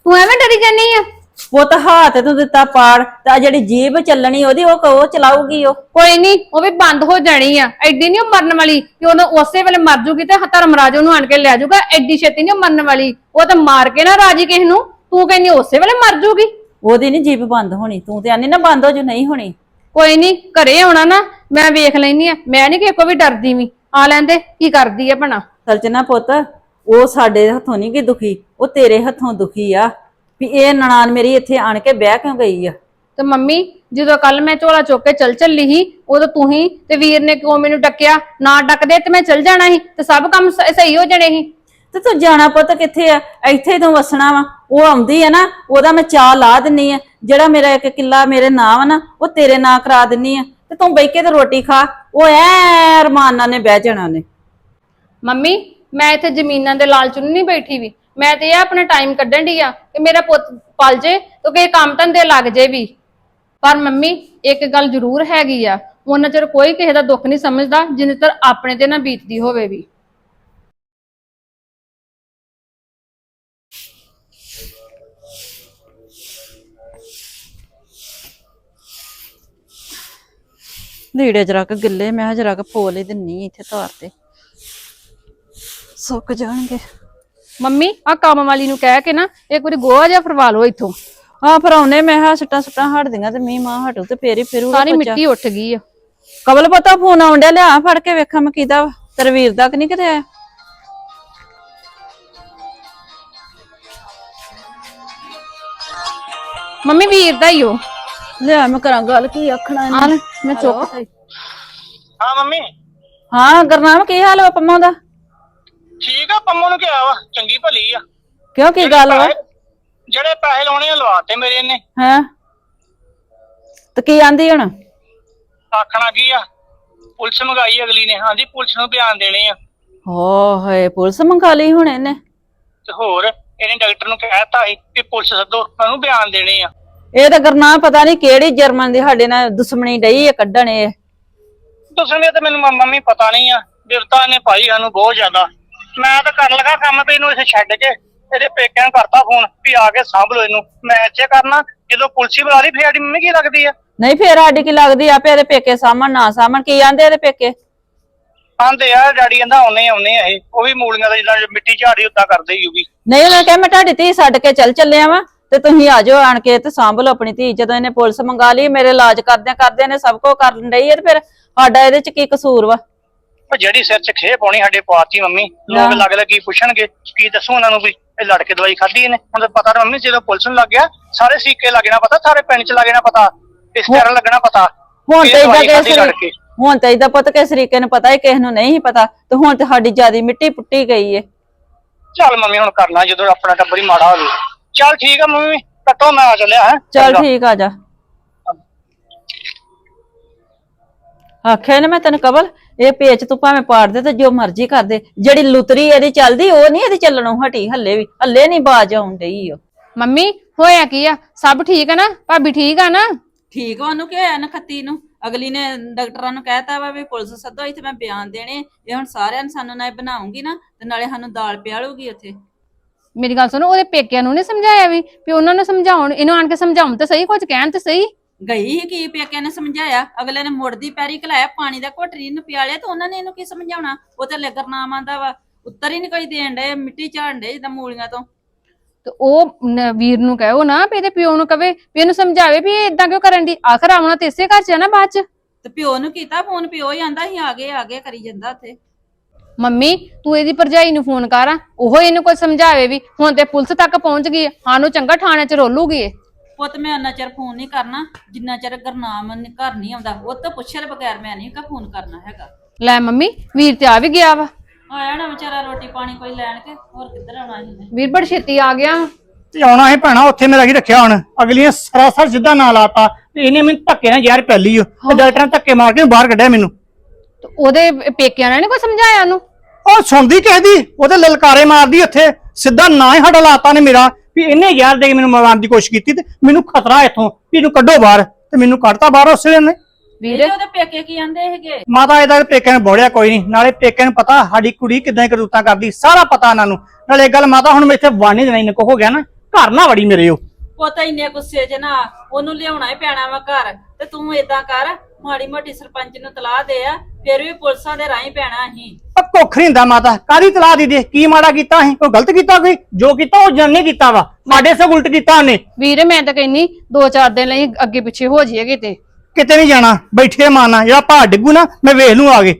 ਤੂੰ ਐਵੇਂ ਡਰੀ ਜਾਨੀ ਆ? ਪੁੱਤ ਹੱਥ ਤੂੰ ਦਿੱਤਾ ਪਾੜ ਤੇ ਆਹ ਜਿਹੜੀ ਜੀਭ ਚੱਲਣੀ ਉਹਦੀ ਉਹ ਉਹ ਚਲਾਊਗੀ ਉਹ? ਕੋਈ ਨਹੀਂ ਉਹ ਵੀ ਬੰਦ ਹੋ ਜਾਣੀ ਆ। ਐਡੀ ਨਹੀਂ ਉਹ ਮਰਨ ਵਾਲੀ ਕਿ ਉਹਨੂੰ ਉਸੇ ਵੇਲੇ ਮਰ ਜੂਗੀ ਤੇ ਧਰਮਰਾਜ ਉਹਨੂੰ ਆਣ ਕੇ ਲੈ ਜਾਊਗਾ। ਐਡੀ ਛੇਤੀ ਨਹੀਂ ਉਹ ਮਰਨ ਵਾਲੀ। ਉਹ ਤਾਂ ਮਾਰ ਕੇ ਨਾ ਰਾਜੀ ਕਿਸ ਨੂੰ। ਤੂੰ ਕਹਿੰਦੀ ਉਸੇ ਵੇਲੇ ਮਰ ਜੂਗੀ। ਉਹਦੀ ਨਹੀਂ ਜੀਭ ਬੰਦ ਹੋਣੀ। ਤੂੰ ਤੇ ਆਨੀ ਨਾ ਬੰਦ ਹੋ ਜੂ ਨਹੀਂ ਹੋਣੀ। ਕੋਈ ਨਹੀਂ ਘਰੇ ਆਉਣਾ ਨਾ ਮੈਂ ਵੇਖ ਲੈਨੀ ਆ। ਮੈਂ ਨਹੀਂ ਕਿਸੇ ਕੋ ਵੀ ਡਰਦੀ ਵੀ। ਆ ਲੈਂਦੇ ਕੀ ਕਰਦੀ ਆ ਭਣਾ ਸਲਚਨਾ ਪੁੱਤ ਉਹ ਸਾਡੇ ਹੱਥੋਂ ਨਹੀਂ ਗਈ ਦੁਖੀ ਉਹ ਤੇਰੇ ਹੱਥੋਂ ਦੁਖੀ ਆ। ਵੀ ਇਹ ਨਨਾਣ ਮੇਰੀ ਇੱਥੇ ਆਣ ਕੇ ਬਹਿ ਕਿਉਂ ਗਈ ਆ? ਤੇ ਮੰਮੀ ਜਦੋਂ ਕੱਲ ਮੈਂ ਝੋਲਾ ਚੁੱਕ ਕੇ ਚਲ ਚੱਲੀ ਸੀ ਉਦੋਂ ਤੂੰ ਹੀ ਤੇ ਵੀਰ ਨੇ ਕਿਉਂ ਮੈਨੂੰ ਡੱਕਿਆ? ਨਾ ਡੱਕਦੇ ਤੇ ਮੈਂ ਚਲ ਜਾਣਾ ਸੀ ਤੇ ਸਭ ਕੰਮ ਸ- ਸਹੀ ਹੋ ਜਾਣੇ ਸੀ। ਤੇ ਤੂੰ ਜਾਣਾ ਪੁੱਤ ਕਿੱਥੇ ਆ? ਇੱਥੇ ਹੀ ਤੂੰ ਵਸਣਾ ਵਾ। ਉਹ ਆਉਂਦੀ ਆ ਨਾ ਉਹਦਾ ਮੈਂ ਚਾਹ ਲਾ ਦਿੰਨੀ ਆ। ਜਿਹੜਾ ਮੇਰਾ ਇੱਕ ਕਿੱਲਾ ਮੇਰੇ ਨਾਂ ਵਾ ਨਾ ਉਹ ਤੇਰੇ ਨਾਂ ਕਰਾ ਦਿੰਨੀ ਆ। ਤੇ ਤੂੰ ਬੈ ਕੇ ਤੇ ਰੋਟੀ ਖਾ। ਉਹ ਐ ਰਮਾਨਾ ਨੇ ਬਹਿ ਜਾਣਾ ਨੇ ਮੰਮੀ ਮੈਂ ਇੱਥੇ ਜ਼ਮੀਨਾਂ ਦੇ ਲਾਲਚ ਨੂੰ ਨਹੀਂ ਬੈਠੀ ਵੀ। ਮੈਂ ਤੇ ਇਹ ਆਪਣਾ ਟਾਈਮ ਕੱਢਣ ਦੀ ਆ ਕਿ ਮੇਰਾ ਪੁੱਤ ਪਲ ਜੇ ਤੇ ਕਿਸੇ ਕੰਮ ਧੰਦੇ ਲੱਗ ਜੇ ਵੀ। ਪਰ ਮੰਮੀ, ਇੱਕ ਗੱਲ ਜ਼ਰੂਰ ਹੈਗੀ ਆ ਉਹਨਾਂ ਚਿਰ ਕੋਈ ਕਿਸੇ ਦਾ ਦੁੱਖ ਨਹੀਂ ਸਮਝਦਾ, ਜਿੰਨੇ ਚਿਰ ਆਪਣੇ ਤੇ ਨਾ ਬੀਤਦੀ ਹੋਵੇ ਵੀ। ਲੀੜੇ ਜਰਾ ਕ ਗਿੱਲੇ, ਮੈਂ ਜਰਾ ਕ ਫੋਲ ਹੀ ਦਿੰਨੀ ਇੱਥੇ ਧਾਰ ਤੇ। ਸੁੱਕ ਜਾਣਗੇ। ਮੰਮੀ ਆ ਕੰਮ ਵਾਲੀ ਨੂੰ ਕਹਿ ਕੇ ਨਾ ਇੱਕ ਵਾਰੀ ਗੋਹਾ ਜਿਹਾ ਫਰਵਾ ਲਓ ਇੱਥੋਂ। ਆ ਫਿਰ ਆਉਨੇ ਮੈਂ ਹਾਂ ਸੱਟਾਂ ਸੁੱਟਾਂ ਹਟਦੀਆਂ ਤੇ ਮੀਂਹ ਮਾਂ ਹਟੂ ਤੇ ਫੇਰ ਹੀ ਫਿਰੂਗਾ ਸਾਰੀ। ਮਿੱਟੀ ਉੱਠ ਗਈ ਆ। ਕਬਲ ਪਤਾ ਫੋਨ ਆਉਣ ਡਿਆ ਲਿਆ ਫੜ ਕੇ ਵੇਖਾਂ ਮੈਂ ਕਿਹਦਾ ਵਾ। ਤੇਰੇ ਵੀਰ ਦਾ ਕਿ ਨਹੀਂ ਕਿਤੇ ਆਇਆ? ਮੰਮੀ ਵੀਰ ਦਾ ਹੀ ਉਹ ਲਿਆ ਮੈਂ ਕਰਾਂ ਗੱਲ ਕੀ ਆਖਣਾ ਇਹਨੂੰ। ਲੈ ਮੈਂ ਚੁੱਕ ਹਾਂ ਮੰਮੀ। ਹਾਂ ਗਰਨਾਮ ਕੀ ਹਾਲ ਵਾ ਪੰਮਾ ਦਾ ਠੀਕ ਆ ਪੰਮੋ ਨੂੰ ਕਿਹਾ ਵਾ ਚੰਗੀ ਭਲੀ ਆ। ਕਿਉਂ ਕੀ ਗੱਲ ਵਾ? ਜਿਹੜੇ ਪੈਸੇ ਲਾਉਣੇ ਆ ਲਵਾਤੇ ਮੇਰੇ ਨੇ ਹੈ? ਤੇ ਕੀ ਆਂਦੀ ਹੁਣ? ਆਖਣਾ ਕੀ ਆ? ਪੁਲਿਸ ਮੰਗਾਈ ਅਗਲੀ ਨੇ। ਹਾਂਜੀ ਪੁਲਿਸ ਨੂੰ ਬਿਆਨ ਦੇਣੇ ਆ। ਹੋ ਹੋਏ ਪੁਲਿਸ ਮੰਗਾ ਲਈ ਹੁਣ ਇਹਨੇ? ਤੇ ਹੋਰ ਇਹਨੇ ਡਾਕਟਰ ਨੂੰ ਕਹਿਤਾ ਸੀ ਕਿ ਪੁਲਿਸ ਸੱਦੋ ਉਹਨੂੰ ਬਿਆਨ ਦੇਣੇ ਆ। ਇਹ ਤਾਂ ਗਰਨਾਮ ਪਤਾ ਨਹੀਂ ਕਿਹੜੀ ਜਰਮਨ ਦੀ ਸਾਡੇ ਨਾਲ ਦੁਸ਼ਮਣੀ ਡਈ ਹੈ ਕੱਢਣ ਇਹ। ਤੁਸੀਂ ਤੇ ਮੈਨੂੰ ਮ- ਮੰਮੀ ਪਤਾ ਨਹੀਂ ਆ। ਬਿਰਤਾ ਨੇ ਪਾਈ ਸਾਨੂੰ ਬਹੁਤ ਜ਼ਿਆਦਾ। ਮੈਂ ਤਾਂ ਕਰਨ ਲੱਗਾ ਕੰਮ ਵੀ ਇਹਨੂੰ ਇੱਥੇ ਛੱਡ ਕੇ ਇਹਦੇ ਪੇਕਿਆਂ ਨੂੰ ਕਰਤਾ ਫੋਨ ਵੀ ਆ ਕੇ ਸਾਂਭ ਲਓ ਇਹਨੂੰ। ਮੈਂ ਇੱਥੇ ਕਰਨਾ ਜਦੋਂ ਪੁਲਿਸ ਬੁਲਾ ਲਈ ਫਿਰ ਸਾਡੀ ਮੰਮੀ ਕੀ ਲੱਗਦੀ ਆ? ਨਹੀਂ ਫੇਰ ਸਾਡੀ ਕੀ ਲੱਗਦੀ ਆਪੇ ਇਹਦੇ ਪੇਕੇ ਸਾਹਮਣ ਨਾ ਸਾਹਮਣ ਕੀ ਆਂਦੇ ਇਹਦੇ ਪੇਕੇ? ਆਂਦੇ ਆ ਡੈਡੀ ਕਹਿੰਦਾ ਆਉਨੇ ਆਉਨੇ ਆ ਇਹ। ਉਹ ਵੀ ਮੂਲੀਆਂ ਦਾ ਜਿੱਦਾਂ ਮਿੱਟੀ ਝਾੜੀ ਉਦਾਂ ਕਰਦੇ ਹੀ ਹੋਗੀ ਨਹੀਂ ਉਹਨੇ ਕਿਹਾ ਮੈਂ ਤੁਹਾਡੀ ਧੀ ਛੱਡ ਕੇ ਚੱਲ ਚੱਲਿਆ ਵਾਂ ਤੇ ਤੁਸੀਂ ਆ ਜਾਓ ਆਣ ਕੇ ਤੇ ਸਾਂਭ ਲਓ ਆਪਣੀ ਧੀ। ਜਦੋਂ ਇਹਨੇ ਪੁਲਿਸ ਮੰਗਾ ਲਈ ਮੇਰੇ ਇਲਾਜ ਕਰਦਿਆਂ ਕਰਦਿਆਂ ਨੇ ਸਭ ਕੁਝ ਕਰ ਲਈ ਹੈ ਤੇ ਫਿਰ ਸਾਡਾ ਇਹਦੇ ਚ ਕੀ ਕਸੂਰ ਵਾ? ਉਹ ਜਿਹੜੀ ਸਿਰ 'ਚ ਖੇ ਪਾਉਣੀ ਸਾਡੇ ਪਾਤੀ ਮੰਮੀ ਲੋਕ ਹਾਂ। ਲੱਗ ਲੱਗ ਕੀ ਪੁੱਛਣਗੇ ਕੀ ਦੱਸੂ ਉਹਨਾਂ ਨੂੰ ਵੀ ਇਹ ਲੜ ਕੇ ਦਵਾਈ ਖਾਧੀ ਇਹਨੇ। ਹੁਣ ਤਾਂ ਪਤਾ ਨਾ ਮੰਮੀ ਜਦੋਂ ਪੁਲਿਸ ਨੂੰ ਲੱਗ ਗਿਆ ਸਾਰੇ ਸੀਕੇ ਲੱਗਣਾ ਪਤਾ ਸਾਰੇ ਪਿੰਡ 'ਚ ਲੱਗਣਾ ਪਤਾ ਇਸ ਤਰ੍ਹਾਂ ਲੱਗਣਾ ਪਤਾ। ਹੁਣ ਤੇ ਇਦਾਂ ਕਿਸ ਲੜ ਕੇ ਹੁਣ ਤੇ ਇਦਾਂ ਪੁੱਤ ਕਿਸ ਤਰੀਕੇ ਨੂੰ ਪਤਾ ਹੀ ਕਿਸੇ ਨੂੰ ਨਹੀਂ ਪਤਾ ਤੇ ਹੁਣ ਤੇ ਸਾਡੀ ਜਿਆਦੀ ਮਿੱਟੀ ਪੁੱਟੀ ਗਈ ਏ। ਚੱਲ ਮੰਮੀ ਹੁਣ ਕਰਨਾ ਜਦੋਂ ਆਪਣਾ ਟੱਬਰ ਹੀ ਮਾੜਾ ਹੋਵੇ ਚੱਲ ਠੀਕ ਆ ਮੰਮੀ ਕੱਟੋ ਮੈਂ ਆ ਚੱਲਿਆ ਹੈ। ਚੱਲ ਠੀਕ ਆ ਜਾ। ਆਖਿਆ ਨੇ ਮੈਂ ਤੈਨੂੰ ਕਬਲ ਇਹ ਪੇਚ ਤੂੰ ਭਾਵੇਂ ਪਾੜ ਦੇ ਤੇ ਜੋ ਮਰਜ਼ੀ ਕਰ ਦੇ। ਜਿਹੜੀ ਲੁਤਰੀ ਇਹਦੀ ਚੱਲਦੀ ਉਹ ਨਹੀਂ ਇਹਦੀ ਚੱਲਣੋਂ ਹਟੀ ਹੱਲੇ ਵੀ। ਹੱਲੇ ਨਹੀਂ ਬਾਜ ਆਉਣ ਡਈ ਓ ਮੰਮੀ ਹੋਇਆ ਕੀ ਆ? ਸਭ ਠੀਕ ਆ ਨਾ? ਭਾਬੀ ਠੀਕ ਆ ਨਾ? ਠੀਕ ਆ ਉਹਨੂੰ ਕਿਹਾ ਨਖੱਤੀ ਨੂੰ ਅਗਲੀ ਨੇ ਡਾਕਟਰਾਂ ਨੂੰ ਕਹਿਤਾ ਵਾ ਵੀ ਪੁਲਿਸ ਸੱਦੋ ਇੱਥੇ ਮੈਂ ਬਿਆਨ ਦੇਣੇ। ਇਹ ਹੁਣ ਸਾਰਿਆਂ ਨੂੰ ਸਾਨੂੰ ਨਾ ਬਣਾਉਂਗੀ ਨਾ ਤੇ ਨਾਲੇ ਸਾਨੂੰ ਦਾਲ ਪਿਆਲੂਗੀ ਉੱਥੇ। ਮੇਰੀ ਗੱਲ ਸੁਣੋ ਉਹਦੇ ਪੇਕਿਆਂ ਨੂੰ ਨਹੀਂ ਸਮਝਾਇਆ ਵੀ ਵੀ ਉਹਨਾਂ ਨੂੰ ਸਮਝਾਉਣ ਇਹਨੂੰ ਆਣ ਕੇ ਸਮਝਾਉਣ ਤੇ ਸਹੀ ਕੁਝ ਕਹਿਣ ਤੇ ਸਹੀ? ਗਈ ਸੀ ਕੀ ਪੇਕਿਆਂ ਨੇ ਸਮਝਾਇਆ? ਅਗਲੇ ਨੇ ਮੁੜਦੀ ਪੈਰੀ ਘਲਾਇਆ ਪਾਣੀ ਦਾ ਘੁੱਟਰੀ ਨੂੰ ਪਿਆਲਿਆ ਤੇ ਉਹਨਾਂ ਨੇ ਇਹਨੂੰ ਕੀ ਸਮਝਾਉਣਾ? ਉਹ ਤੇ ਲੱਗਰ ਨਾਮ ਆਂਦਾ ਵਾ ਉੱਤਰ ਹੀ ਨਹੀਂ ਕੋਈ ਦੇਣ ਡੇ ਮਿੱਟੀ ਝਾੜਨ ਡੇ ਜਿੱਦਾਂ ਮੂਲੀਆਂ ਤੋਂ। ਤੇ ਉਹ ਨ- ਵੀਰ ਨੂੰ ਕਹੋ ਨਾ ਵੀ ਇਹਦੇ ਪਿਓ ਨੂੰ ਕਵੇ ਵੀ ਇਹਨੂੰ ਸਮਝਾਵੇ ਵੀ ਇਹ ਇਦਾਂ ਕਿਉਂ ਕਰਨ ਦੀ ਆਖਰ ਆਉਣਾ ਤੇ ਇਸੇ ਘਰ ਚ ਆ ਨਾ ਬਾਅਦ ਚ? ਤੇ ਪਿਓ ਨੂੰ ਕੀਤਾ ਫੋਨ ਪਿਓ ਹੀ ਆਂਦਾ ਸੀ ਆ ਗਏ ਆ ਗਏ ਕਰੀ ਜਾਂਦਾ ਉੱਥੇ। ਮੰਮੀ ਤੂੰ ਇਹਦੀ ਭਰਜਾਈ ਨੂੰ ਫੋਨ ਕਰ ਆ ਉਹ ਇਹਨੂੰ ਕੋਈ ਸਮਝਾਵੇ ਵੀ ਹੁਣ ਤੇ ਪੁਲਿਸ ਤੱਕ ਪਹੁੰਚ ਗਈ ਹੈ ਸਾਨੂੰ ਚੰਗਾ ਥਾਣੇ ਚ ਰੋਲੂਗੀ ਇਹ। ਪੁੱਤ ਮੈਂ ਉਹਨਾਂ ਚਿਰ ਫੋਨ ਨਹੀਂ ਕਰਨਾ ਜਿੰਨਾ ਚਿਰ ਗਰਨਾਮ ਨੀ- ਘਰ ਨਹੀਂ ਆਉਂਦਾ ਉਹ ਤੋਂ ਪੁੱਛੇ ਬਗੈਰ ਮੈਂ ਨਹੀਂ ਕਾ ਫੋਨ ਕਰਨਾ ਹੈਗਾ। ਲੈ ਮੰਮੀ ਵੀਰ ਤੇ ਆ ਵੀ ਗਿਆ ਵਾ। ਆਇਆ ਨਾ ਵਿਚਾਰਾ ਰੋਟੀ ਪਾਣੀ ਕੋਈ ਲੈਣ ਕੇ ਹੋਰ ਕਿੱਧਰ ਆਉਣਾ ਇਹਨੇ ਵੀਰ ਬੜੀ ਛੇਤੀ ਆ ਗਿਆ। ਵਾ। ਤੇ ਆਉਣਾ ਹੈ ਭੈਣਾ ਉੱਥੇ ਮੇਰਾ ਕੀ ਰੱਖਿਆ ਹੁਣ? ਅਗਲੀਆਂ ਸਰਾਸਰ ਸਿੱਧਾ ਨਾਂ ਲਾਤਾ ਤੇ ਇਹਨੇ ਮੈਨੂੰ ਧੱਕੇ ਨਾਲ ਯਾਰ ਪੈਲੀ ਓ ਤੇ ਡਾਕਟਰਾਂ ਨੇ ਧੱਕੇ ਮਾਰ ਕੇ ਬਾਹਰ ਕੱਢਿਆ ਮੈਨੂੰ। ਤੇ ਉਹਦੇ ਪੇਕਿਆਂ ਨੇ ਨੀ ਕੋਈ ਸਮਝਾਇਆ ਉਹਨੂੰ? ਉਹ ਸੁਣਦੀ ਕਿਸੇ ਦੀ ਉਹਦੇ ਲਲਕਾਰੇ ਮਾਰਦੀ ਉੱਥੇ ਸਿੱਧਾ ਨਾਂ ਹੀ ਸਾਡਾ ਲਾਤਾ ਨੇ ਮੇਰਾ। ਵੀ ਇਹਨੇ ਯਾਰ ਦੇ ਕੇ ਮੈਨੂੰ ਮਾਰਨ ਦੀ ਕੋਸ਼ਿਸ਼ ਕੀਤੀ ਤੇ ਮੈਨੂੰ ਖਤਰਾ ਇੱਥੋਂ ਵੀ ਇਹਨੂੰ ਕੱਢੋ ਬਾਹਰ ਤੇ ਮੈਨੂੰ ਕੱਢਤਾ ਬਾਹਰ ਉਸੇ ਨੇ ਵੀਰ? ਇਹਦੇ ਉਹਦੇ ਪੇਕੇ ਕੀ ਆਂਦੇ ਹੈਗੇ? ਮਾਤਾ ਇਹਦਾ ਪੇਕਿਆਂ ਨੂੰ ਬੋੜਿਆ ਕੋਈ ਨਹੀਂ ਨਾਲੇ ਪੇਕਿਆਂ ਨੂੰ ਪਤਾ ਸਾਡੀ ਕੁੜੀ ਕਿਦਾਂ ਕਰੂਤਾਂ ਕਰਦੀ ਸਾਰਾ ਪਤਾ ਇਹਨਾਂ ਨੂੰ। ਨਾਲੇ ਗੱਲ ਮਾਤਾ ਹੁਣ ਮੈਂ ਇੱਥੇ ਵਾਣੀ ਦੇਣਾ ਇਹਨੇ ਕੋ ਹੋ ਗਿਆ ਨਾ ਘਰ ਨਾ ਵੜੀ ਮੇਰੇ ਉਹ। ਪੁੱਤ ਇੰਨੇ ਗੁੱਸੇ 'ਚ ਨਾ ਉਹਨੂੰ ਲਿਆਉਣਾ ਹੀ ਪੈਣਾ ਵਾ ਘਰ ਤੇ ਤੂੰ ਏਦਾਂ ਕਰ ਮਾੜੀ ਮੋਟੀ ਸਰਪੰਚ ਨੂੰ ਤਲਾਹ ਦੇ ਆ ਫਿਰ ਵੀ ਪੁਲਿਸਾਂ ਦੇ ਰਾਹੀਂ ਪੈਣਾ ਅਸੀਂ। ਉਹ ਕੁੱਖ ਨਹੀਂ ਹੁੰਦਾ ਮਾਤਾ ਕਾਦੀ ਤਲਾਹ ਦੀ ਦੇ? ਕੀ ਮਾੜਾ ਕੀਤਾ ਅਸੀਂ? ਕੋਈ ਗਲਤ ਕੀਤਾ ਕੋਈ? ਜੋ ਕੀਤਾ ਉਹ ਜਨ ਨੇ ਕੀਤਾ ਵਾ। ਸਾਡੇ ਸੇ ਉਲਟ ਕੀਤਾ ਉਹਨੇ। ਵੀਰ ਮੈਂ ਤਾਂ ਕਹਿੰਨੀ ਦੋ ਚਾਰ ਦਿਨ ਲਈ ਅੱਗੇ ਪਿੱਛੇ ਹੋ ਜਾਈਏ ਕਿਤੇ। ਕਿਤੇ ਨਹੀਂ ਜਾਣਾ। ਬੈਠੇ ਮਾਨਾ ਜਿਹੜਾ ਪਹਾੜ ਡਿੱਗੂ ਨਾ ਮੈਂ ਵੇਖ ਲੂ ਆਗੇ